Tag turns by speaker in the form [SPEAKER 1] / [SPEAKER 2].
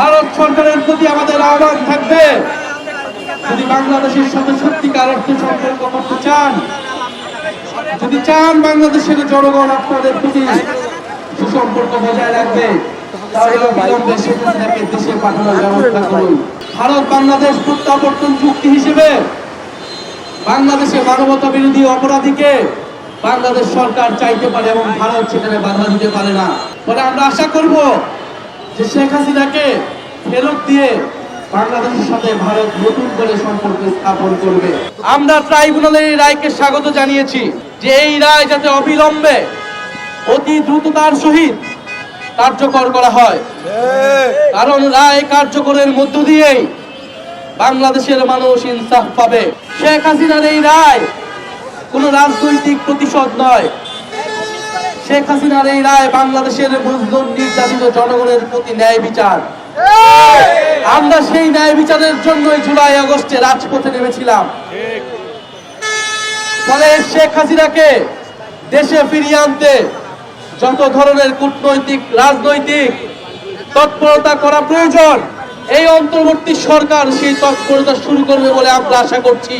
[SPEAKER 1] ভারত সরকারের প্রতি আমাদের আহ্বান থাকবে। যদি বাংলাদেশের সাথে সত্যিকার অর্থে সম্পর্ক করতে চান, যদি চান বাংলাদেশের জনগণ আপনাদের প্রতি সুসম্পর্ক বজায় রাখবে চুক্তি হিসেবে অপরাধীকে বাংলাদেশ সরকার চাইতে পারে ভারত সেখানে পারে না। আমরা আশা করব যে শেখ হাসিনাকে ফেরত দিয়ে বাংলাদেশের সাথে ভারত নতুন করে সম্পর্ক স্থাপন করবে। আমরা ট্রাইব্যুনালের এই রায়কে স্বাগত জানিয়েছি যে এই রায় যাতে অবিলম্বে অতি দ্রুততার সহিত কার্যকর করা হয়। কারণ রায় কার্যকরের মধ্য দিয়েই বাংলাদেশের মানুষ ইনসাফ পাবে। শেখ হাসিনার এই রায় কোন রাজনৈতিক প্রতিশোধ নয়। শেখ হাসিনার এই রায় বাংলাদেশের মজলুম নির্যাতিত জনগণের প্রতি ন্যায় বিচার। আমরা সেই ন্যায় বিচারের জন্যই জুলাই আগস্টে রাজপথে নেমেছিলাম। ফলে শেখ হাসিনাকে দেশে ফিরিয়ে আনতে যত ধরনের কূটনৈতিক রাজনৈতিক তৎপরতা করা প্রয়োজন এই অন্তর্বর্তী সরকার সেই তৎপরতা শুরু করবে বলে আমরা আশা করছি।